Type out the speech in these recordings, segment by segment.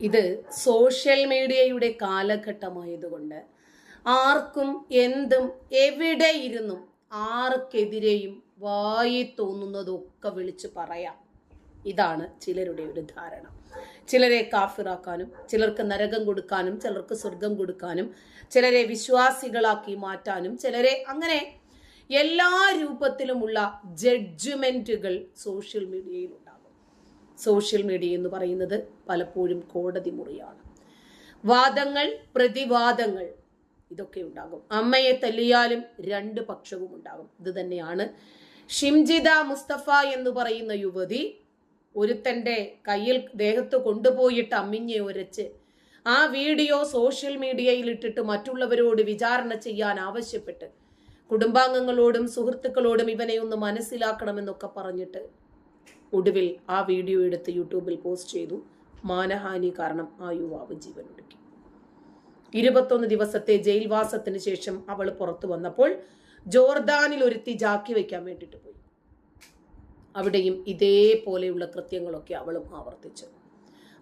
ഇത് സോഷ്യൽ മീഡിയയുടെ കാലഘട്ടമായതുകൊണ്ട് ആർക്കും എന്തും എവിടെ ഇരുന്നും ആർക്കെതിരെയും വായി തോന്നുന്നതൊക്കെ വിളിച്ച് പറയാം. ഇതാണ് ചിലരുടെ ഒരു ധാരണ. ചിലരെ കാഫിറാക്കാനും ചിലർക്ക് നരകം കൊടുക്കാനും ചിലർക്ക് സ്വർഗം കൊടുക്കാനും ചിലരെ വിശ്വാസികളാക്കി മാറ്റാനും ചിലരെ അങ്ങനെ എല്ലാ രൂപത്തിലുമുള്ള ജഡ്ജ്മെന്റുകൾ സോഷ്യൽ മീഡിയയിൽ ഉണ്ടാകും സോഷ്യൽ മീഡിയ എന്ന് പറയുന്നത് പലപ്പോഴും കോടതി മുറിയാണ്. വാദങ്ങൾ പ്രതിവാദങ്ങൾ ഇതൊക്കെ ഉണ്ടാകും. അമ്മയെ തല്ലിയാലും രണ്ട് പക്ഷവും ഉണ്ടാകും. ഇത് തന്നെയാണ് ഷിംജിത മുസ്തഫ എന്ന് പറയുന്ന യുവതി. ഒരുത്തന്റെ കയ്യിൽ ദേഹത്ത് കൊണ്ടുപോയിട്ട് അമ്മിഞ്ഞെ ഉരച്ച് ആ വീഡിയോ സോഷ്യൽ മീഡിയയിൽ ഇട്ടിട്ട് മറ്റുള്ളവരോട് വിചാരണ ചെയ്യാൻ ആവശ്യപ്പെട്ട് കുടുംബാംഗങ്ങളോടും സുഹൃത്തുക്കളോടും ഇവനെ ഒന്ന് മനസ്സിലാക്കണമെന്നൊക്കെ പറഞ്ഞിട്ട് ഒടുവിൽ ആ വീഡിയോ എടുത്ത് യൂട്യൂബിൽ പോസ്റ്റ് ചെയ്തു. മാനഹാനി കാരണം ആ യുവാവ് ജീവൻ ഒടുക്കി. ഇരുപത്തൊന്ന് ദിവസത്തെ ജയിൽവാസത്തിന് ശേഷം അവൾ പുറത്തു വന്നപ്പോൾ ജോർദാനിൽ ഒരുത്തി ജാക്കി വയ്ക്കാൻ വേണ്ടിയിട്ട് പോയി. അവിടെയും ഇതേപോലെയുള്ള കൃത്യങ്ങളൊക്കെ അവളും ആവർത്തിച്ചു.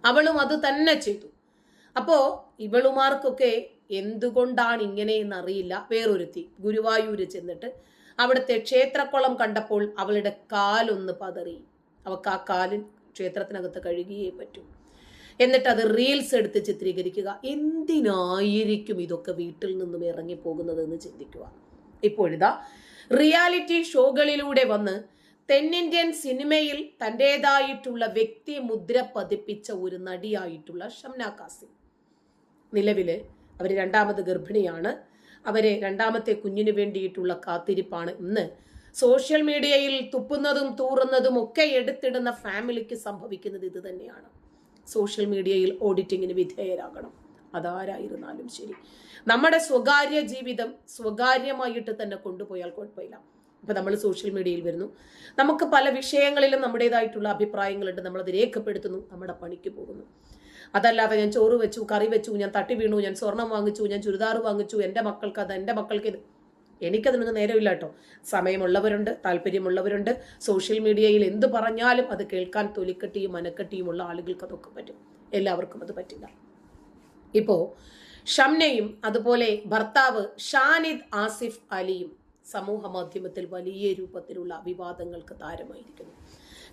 അവളും അത് തന്നെ ചെയ്തു. അപ്പോ ഇവളുമാർക്കൊക്കെ എന്തുകൊണ്ടാണ് ഇങ്ങനെയെന്ന് അറിയില്ല. വേറൊരുത്തി ഗുരുവായൂര് ചെന്നിട്ട് അവിടുത്തെ ക്ഷേത്രക്കുളം കണ്ടപ്പോൾ അവളുടെ കാലൊന്ന് പതറി. അവൾക്ക് ആ കാലിൽ ക്ഷേത്രത്തിനകത്ത് കഴുകിയേ പറ്റൂ. എന്നിട്ട് അത് റീൽസ് എടുത്ത് ചിത്രീകരിക്കുക. എന്തിനായിരിക്കും ഇതൊക്കെ വീട്ടിൽ നിന്നും ഇറങ്ങിപ്പോകുന്നത് എന്ന് ചിന്തിക്കുക. ഇപ്പോഴിതാ റിയാലിറ്റി ഷോകളിലൂടെ വന്ന് തെന്നിന്ത്യൻ സിനിമയിൽ തന്റെതായിട്ടുള്ള വ്യക്തി മുദ്ര പതിപ്പിച്ച ഒരു നടിയായിട്ടുള്ള ഷംന കാസിം. നിലവിൽ അവർ രണ്ടാമത് ഗർഭിണിയാണ്. അവരെ രണ്ടാമത്തെ കുഞ്ഞിന് വേണ്ടിയിട്ടുള്ള കാത്തിരിപ്പാണ് ഇന്ന് സോഷ്യൽ മീഡിയയിൽ തുപ്പുന്നതും തൂറുന്നതും ഒക്കെ എടുത്തിടുന്ന ഫാമിലിക്ക് സംഭവിക്കുന്നത് ഇത് തന്നെയാണ്. സോഷ്യൽ മീഡിയയിൽ ഓഡിറ്റിങ്ങിന് വിധേയരാകണം. അതാരായിരുന്നാലും ശരി. നമ്മുടെ സ്വകാര്യ ജീവിതം സ്വകാര്യമായിട്ട് തന്നെ കൊണ്ടുപോയാൽ കുഴപ്പമില്ല. ഇപ്പൊ നമ്മൾ സോഷ്യൽ മീഡിയയിൽ വരുന്നു. നമുക്ക് പല വിഷയങ്ങളിലും നമ്മുടേതായിട്ടുള്ള അഭിപ്രായങ്ങളുണ്ട്. നമ്മളത് രേഖപ്പെടുത്തുന്നു. നമ്മുടെ പണിക്ക് പോകുന്നു. അതല്ലാതെ ഞാൻ ചോറ് വെച്ചു കറി വെച്ചു ഞാൻ തട്ടി വീണു ഞാൻ സ്വർണം വാങ്ങിച്ചു ഞാൻ ചുരിദാർ വാങ്ങിച്ചു എന്റെ മക്കൾക്ക് അത് എന്റെ മക്കൾക്ക് ഇത്. എനിക്കതിനൊന്നും നേരമില്ല കേട്ടോ സമയമുള്ളവരുണ്ട് താല്പര്യമുള്ളവരുണ്ട്. സോഷ്യൽ മീഡിയയിൽ എന്ത് പറഞ്ഞാലും അത് കേൾക്കാൻ തൊലിക്കട്ടിയും മനക്കട്ടിയുമുള്ള ആളുകൾക്ക് അതൊക്കെ പറ്റും. എല്ലാവർക്കും അത് പറ്റില്ല. ഇപ്പോൾ ഷംനയും അതുപോലെ ഭർത്താവ് ഷാനിദ് ആസിഫ് അലിയും സമൂഹ മാധ്യമത്തിൽ വലിയ രൂപത്തിലുള്ള വിവാദങ്ങൾക്ക് താരമായിരിക്കുന്നു.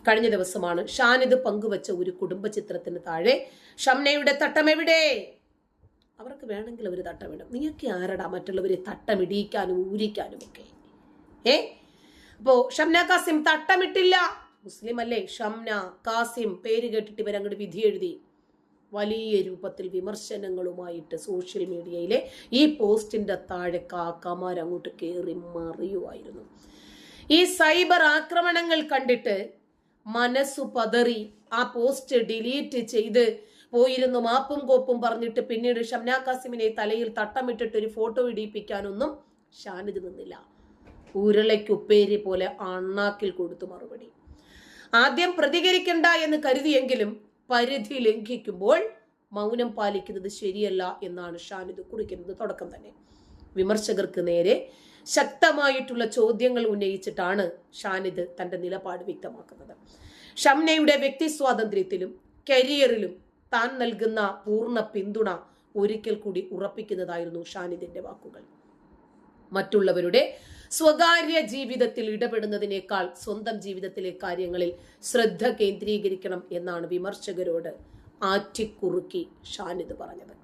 കഴിഞ്ഞ ദിവസമാണ് ഷാനിദ് പങ്കുവച്ച ഒരു കുടുംബ ചിത്രത്തിന് താഴെ ഷംനയുടെ തട്ടം എവിടെ അവർക്ക് വേണമെങ്കിൽ അവർ തട്ടമിടും നീയൊക്കെ ആരടാ മറ്റുള്ളവരെ തട്ടമിടിയിക്കാനും ഊരിക്കാനും ഒക്കെ? ഏ? അപ്പോ ഷംന കാസിം തട്ടമിട്ടില്ല. മുസ്ലിം അല്ലേ? ഷംന കാസിം പേര് കേട്ടിട്ട് ഇവരങ്ങോട്ട് വിധി എഴുതി. വലിയ രൂപത്തിൽ വിമർശനങ്ങളുമായിട്ട് സോഷ്യൽ മീഡിയയിലെ ഈ പോസ്റ്റിന്റെ താഴെ കാക്കമാർ അങ്ങോട്ട് കയറി മറിയുമായിരുന്നു. ഈ സൈബർ ആക്രമണങ്ങൾ കണ്ടിട്ട് മനസ്സു പതറി ആ പോസ്റ്റ് ഡിലീറ്റ് ചെയ്ത് പോയിരുന്നു. മാപ്പും കോപ്പും പറഞ്ഞിട്ട് പിന്നീട് ഷംന കാസിമിനെ തലയിൽ തട്ടമിട്ടിട്ട് ഒരു ഫോട്ടോ ഇടിയിപ്പിക്കാനൊന്നും ഷാനിത് നിന്നില്ല. ഉരുളയ്ക്കുപ്പേരി പോലെ അണ്ണാക്കിൽ കൊടുത്തു മറുപടി. ആദ്യം പ്രതികരിക്കണ്ട എന്ന് കരുതിയെങ്കിലും പരിധി ലംഘിക്കുമ്പോൾ മൗനം പാലിക്കുന്നത് ശരിയല്ല എന്നാണ് ഷാനിദ് കുറിക്കുന്നത് തുടക്കം തന്നെ. വിമർശകർക്ക് നേരെ ശക്തമായിട്ടുള്ള ചോദ്യങ്ങൾ ഉന്നയിച്ചിട്ടാണ് ഷാനിദ് തന്റെ നിലപാട് വ്യക്തമാക്കുന്നത്. ഷംനയുടെ വ്യക്തി സ്വാതന്ത്ര്യത്തിലും കരിയറിലും താൻ നൽകുന്ന പൂർണ പിന്തുണ ഒരിക്കൽ കൂടി ഉറപ്പിക്കുന്നതായിരുന്നു ഷാനിദിന്റെ വാക്കുകൾ. മറ്റുള്ളവരുടെ സ്വകാര്യ ജീവിതത്തിൽ ഇടപെടുന്നതിനേക്കാൾ സ്വന്തം ജീവിതത്തിലെ കാര്യങ്ങളിൽ ശ്രദ്ധ കേന്ദ്രീകരിക്കണം എന്നാണ് വിമർശകരോട് ആറ്റിക്കുറുക്കി ഷാനിദ് പറഞ്ഞത്.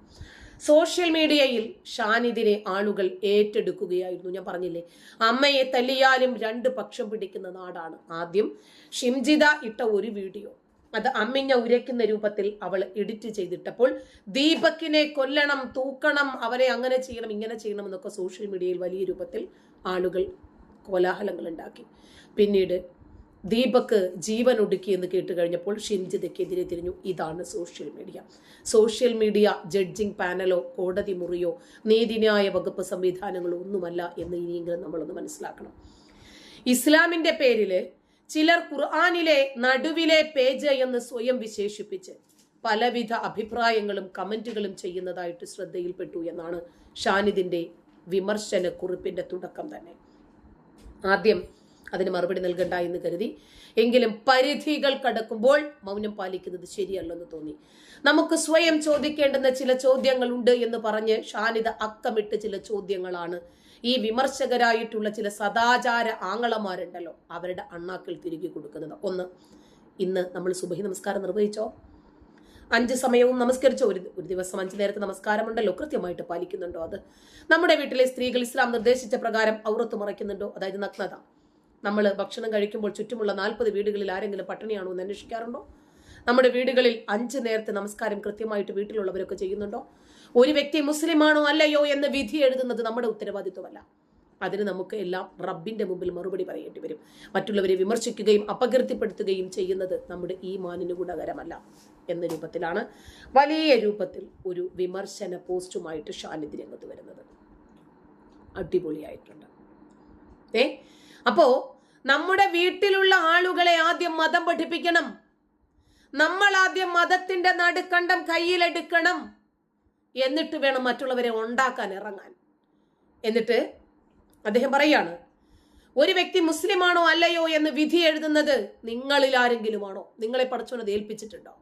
സോഷ്യൽ മീഡിയയിൽ ഷാനിദിനെ ആളുകൾ ഏറ്റെടുക്കുകയായിരുന്നു. ഞാൻ പറഞ്ഞില്ലേ അമ്മയെ തല്ലിയാലും രണ്ട് പക്ഷം പിടിക്കുന്ന നാടാണ്. ആദ്യം ഷിംജിത ഇട്ട ഒരു വീഡിയോ. അത് അമ്മിഞ്ഞ ഉരയ്ക്കുന്ന രൂപത്തിൽ അവൾ എഡിറ്റ് ചെയ്തിട്ടപ്പോൾ ദീപക്കിനെ കൊല്ലണം തൂക്കണം അവരെ അങ്ങനെ ചെയ്യണം ഇങ്ങനെ ചെയ്യണം എന്നൊക്കെ സോഷ്യൽ മീഡിയയിൽ വലിയ രൂപത്തിൽ ആളുകൾ കോലാഹലങ്ങൾ ഉണ്ടാക്കി. പിന്നീട് ദീപക്ക് ജീവൻ ഒടുക്കി എന്ന് കേട്ട് കഴിഞ്ഞപ്പോൾ ഷിംജിതയ്ക്കെതിരെ തിരിഞ്ഞു. ഇതാണ് social media. Social media judging പാനലോ കോടതി മുറിയോ നീതിന്യായ വകുപ്പ് സംവിധാനങ്ങളോ ഒന്നുമല്ല എന്ന് ഇനിയെങ്കിലും നമ്മളൊന്ന് മനസ്സിലാക്കണം. ഇസ്ലാമിന്റെ പേരിൽ ചിലർ ഖുർആാനിലെ നടുവിലെ പേജ് എന്ന് സ്വയം വിശേഷിപ്പിച്ച് പലവിധ അഭിപ്രായങ്ങളും കമന്റുകളും ചെയ്യുന്നതായിട്ട് ശ്രദ്ധയിൽപ്പെട്ടു എന്നാണ് ഷാനിദിന്റെ വിമർശന കുറിപ്പിന്റെ തുടക്കം തന്നെ. ആദ്യം അതിന് മറുപടി നൽകണ്ട എന്ന് കരുതി. എങ്കിലും പരിധികൾ കടക്കുമ്പോൾ മൗനം പാലിക്കുന്നത് ശരിയല്ലെന്ന് തോന്നി. നമുക്ക് സ്വയം ചോദിക്കേണ്ടുന്ന ചില ചോദ്യങ്ങളുണ്ട് എന്ന് പറഞ്ഞ് ഷാനിദ അക്കമിട്ട് ചില ചോദ്യങ്ങളാണ് ഈ വിമർശകരായിട്ടുള്ള ചില സദാചാര ആങ്ങളമാരുണ്ടല്ലോ അവരുടെ അണ്ണാക്കിൽ തിരികെ കൊടുക്കുന്നത്. ഒന്ന് ഇന്ന് നമ്മൾ സുബഹി നമസ്കാരം നിർവഹിച്ചോ? അഞ്ച് സമയവും നമസ്കരിച്ചോ? ഒരു ഒരു ദിവസം അഞ്ച് നേരത്തെ നമസ്കാരമുണ്ടല്ലോ? കൃത്യമായിട്ട് പാലിക്കുന്നുണ്ടോ അത്? നമ്മുടെ വീട്ടിലെ സ്ത്രീകൾ ഇസ്ലാം നിർദ്ദേശിച്ച പ്രകാരം ഔറത്ത് മറയ്ക്കുന്നുണ്ടോ? അതായത് നഗ്നത. നമ്മൾ ഭക്ഷണം കഴിക്കുമ്പോൾ ചുറ്റുമുള്ള നാൽപ്പത് വീടുകളിൽ ആരെങ്കിലും പട്ടിണിയാണോ എന്ന് അന്വേഷിക്കാറുണ്ടോ? നമ്മുടെ വീടുകളിൽ അഞ്ച് നേരത്തെ നമസ്കാരം കൃത്യമായിട്ട് വീട്ടിലുള്ളവരൊക്കെ ചെയ്യുന്നുണ്ടോ? ഒരു വ്യക്തി മുസ്ലിമാണോ അല്ലയോ എന്ന് വിധി എഴുതുന്നത് നമ്മുടെ ഉത്തരവാദിത്വമല്ല. അതിന് നമുക്ക് എല്ലാം റബ്ബിന്റെ മുമ്പിൽ മറുപടി പറയേണ്ടി വരും. മറ്റുള്ളവരെ വിമർശിക്കുകയും അപകീർത്തിപ്പെടുത്തുകയും ചെയ്യുന്നത് നമ്മുടെ ഈ മാനിന് ഗുണകരമല്ല എന്ന രൂപത്തിലാണ് വലിയ രൂപത്തിൽ ഒരു വിമർശന പോസ്റ്റുമായിട്ട് ഷാലിദ് രംഗത്ത് വരുന്നത്. അടിപൊളിയായിട്ടുണ്ട്. ഏ? അപ്പോ നമ്മുടെ വീട്ടിലുള്ള ആളുകളെ ആദ്യം മതം പഠിപ്പിക്കണം. നമ്മൾ ആദ്യം മതത്തിന്റെ നടുക്കണ്ടം കയ്യിലെടുക്കണം. എന്നിട്ട് വേണം മറ്റുള്ളവരെ ഉണ്ടാക്കാൻ ഇറങ്ങാൻ. എന്നിട്ട് അദ്ദേഹം പറയാണ് ഒരു വ്യക്തി മുസ്ലിമാണോ അല്ലയോ എന്ന് വിധി എഴുതുന്നത് നിങ്ങളിൽ ആരെങ്കിലും ആണോ നിങ്ങളെ പഠിച്ചോനത് ഏൽപ്പിച്ചിട്ടുണ്ടോ?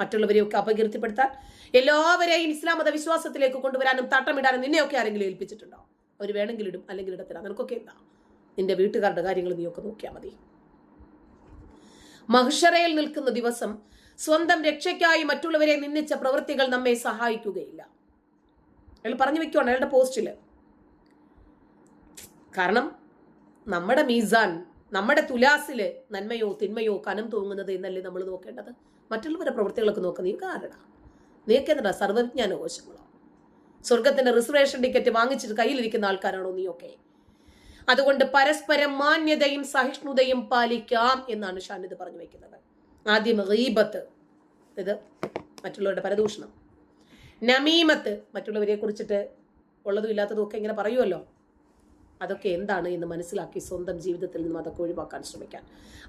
മറ്റുള്ളവരെയൊക്കെ അപകീർത്തിപ്പെടുത്താൻ എല്ലാവരെയും ഇസ്ലാം മത വിശ്വാസത്തിലേക്ക് കൊണ്ടുവരാനും തട്ടമിടാനും നിന്നെയൊക്കെ ആരെങ്കിലും ഏൽപ്പിച്ചിട്ടുണ്ടോ? അവർ വേണമെങ്കിൽ ഇടും അല്ലെങ്കിൽ ഇടത്തില്ല. നിനക്കൊക്കെ എന്താ? നിന്റെ വീട്ടുകാരുടെ കാര്യങ്ങൾ നീയൊക്കെ നോക്കിയാൽ മതി. മഹിഷറയിൽ നിൽക്കുന്ന ദിവസം സ്വന്തം രക്ഷയ്ക്കായി മറ്റുള്ളവരെ നിന്നിച്ച പ്രവൃത്തികൾ നമ്മെ സഹായിക്കുകയില്ല. അയാൾ പറഞ്ഞു വെക്കുവാണ് അയാളുടെ പോസ്റ്റിൽ കാരണം നമ്മുടെ മീസാൻ നമ്മുടെ തുലാസിൽ നന്മയോ തിന്മയോ കനം തൂങ്ങുന്നത് എന്നല്ലേ നമ്മൾ നോക്കേണ്ടത്. മറ്റുള്ളവരുടെ പ്രവൃത്തികളൊക്കെ നോക്കുക നീ കാരണ. നീക്ക് എന്താ സർവവിജ്ഞാനകോശങ്ങളോ സ്വർഗത്തിന്റെ റിസർവേഷൻ ടിക്കറ്റ് വാങ്ങിച്ചിട്ട് കയ്യിലിരിക്കുന്ന ആൾക്കാരാണോ നീയൊക്കെ? അതുകൊണ്ട് പരസ്പരം മാന്യതയും സഹിഷ്ണുതയും പാലിക്കാം എന്നാണ് ഷാനിദ് പറഞ്ഞു വെക്കുന്നത്. ആദ്യം റീബത്ത് ഇത് മറ്റുള്ളവരുടെ പരദൂഷണം. നമീമത്ത് മറ്റുള്ളവരെ കുറിച്ചിട്ട് ഉള്ളതും ഇല്ലാത്തതും ഒക്കെ ഇങ്ങനെ പറയുമല്ലോ അതൊക്കെ എന്താണ് എന്ന് മനസ്സിലാക്കി സ്വന്തം ജീവിതത്തിൽ നിന്നും അതൊക്കെ ഒഴിവാക്കാൻ ശ്രമിക്കാൻ.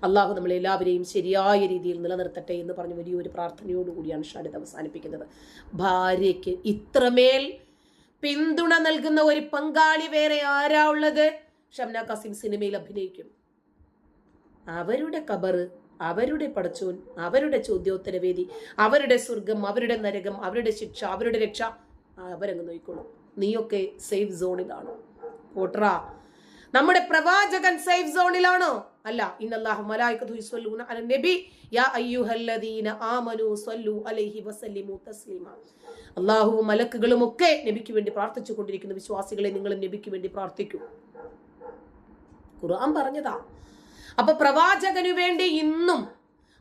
അള്ളാഹു നമ്മൾ എല്ലാവരെയും ശരിയായ രീതിയിൽ നിലനിർത്തട്ടെ എന്ന് പറഞ്ഞ് വലിയൊരു പ്രാർത്ഥനയോടുകൂടിയാണ് ഷാനിദ് അവസാനിപ്പിക്കുന്നത്. ഭാര്യയ്ക്ക് ഇത്രമേൽ പിന്തുണ നൽകുന്ന ഒരു പങ്കാളി വേറെ ആരാ ഉള്ളത്? ഷംന കാസിം സിനിമയിൽ അഭിനയിക്കും. അവരുടെ കബറ് അവരുടെ പടച്ചോൻ അവരുടെ ചോദ്യോത്തരവേദി അവരുടെ സ്വർഗം അവരുടെ നരകം അവരുടെ ശിക്ഷ അവരുടെ രക്ഷ അവരങ്ങ് നോക്കിക്കോളൂ നീയൊക്കെ സേഫ് സോണിലാണോ. പോട്ടറാ നമ്മുടെ പ്രവാചകൻ സേഫ് സോണിലാണോ? അല്ല. ഇന്നല്ലാഹു മലായികതു യുസല്ലൂന അല നബി. യാ അയ്യുഹല്ലദീന ആമനു സല്ലു അലൈഹി വസല്ലിമു തസ്ലീമ. അല്ലാഹു മലക്കുകളും ഒക്കെ നബിക്ക് വേണ്ടി പ്രാർത്ഥിച്ചു കൊണ്ടിരിക്കുന്ന വിശ്വാസികളെ നിങ്ങളും നബിക്ക് വേണ്ടി പ്രാർത്ഥിക്കൂ. ഖുർആൻ പറഞ്ഞതാ. അപ്പൊ പ്രവാചകനു വേണ്ടി ഇന്നും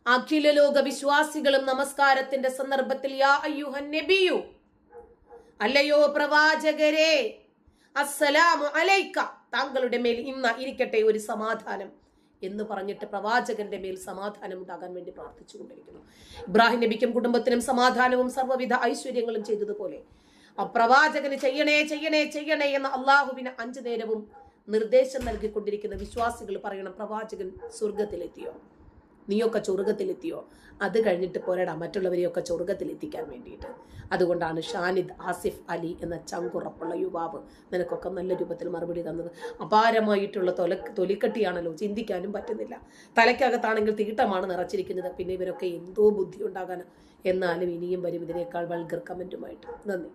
അഖില ലോക വിശ്വാസികളും നമസ്കാരത്തിന്റെ സന്ദർഭത്തിൽ യാ അയ്യുഹൻ നബിയു. അല്ലയോ പ്രവാചകരെ അസ്സലാമു അലൈക്ക. താങ്കളുടെ മേൽ ഇന്ന ഇരിക്കട്ടെ ഒരു സമാധാനം എന്ന് പറഞ്ഞിട്ട് പ്രവാചകന്റെ മേൽ സമാധാനം ഉണ്ടാകാൻ വേണ്ടി പ്രാർത്ഥിച്ചുകൊണ്ടിരിക്കുന്നു. ഇബ്രാഹിം നബിക്കും കുടുംബത്തിനും സമാധാനവും സർവവിധ ഐശ്വര്യങ്ങളും ചെയ്തതുപോലെ. ആ പ്രവാചകന് ചെയ്യണേ ചെയ്യണേ ചെയ്യണേ എന്ന് അള്ളാഹുവിന് അഞ്ചു നേരവും നിർദ്ദേശം നൽകിക്കൊണ്ടിരിക്കുന്ന വിശ്വാസികൾ പറയണം പ്രവാചകൻ സ്വർഗത്തിലെത്തിയോ നീയൊക്കെ ചൊറുകത്തിലെത്തിയോ? അത് കഴിഞ്ഞിട്ട് പോരാടാ മറ്റുള്ളവരെയൊക്കെ ചൊറുകത്തിലെത്തിക്കാൻ വേണ്ടിയിട്ട്. അതുകൊണ്ടാണ് ഷാനിദ് ആസിഫ് അലി എന്ന ചങ്കുറപ്പുള്ള യുവാവ് നിനക്കൊക്കെ നല്ല രൂപത്തിൽ മറുപടി തന്നത്. അപാരമായിട്ടുള്ള തൊല തൊലിക്കട്ടിയാണല്ലോ ചിന്തിക്കാനും പറ്റുന്നില്ല. തലയ്ക്കകത്താണെങ്കിൽ തീട്ടമാണ് നിറച്ചിരിക്കുന്നത്. പിന്നെ ഇവരൊക്കെ എന്തോ ബുദ്ധി ഉണ്ടാകാൻ എന്നാലും ഇനിയും വരും ഇതിനേക്കാൾ വൾഗർ കമന്റുമായിട്ട് നന്ദി.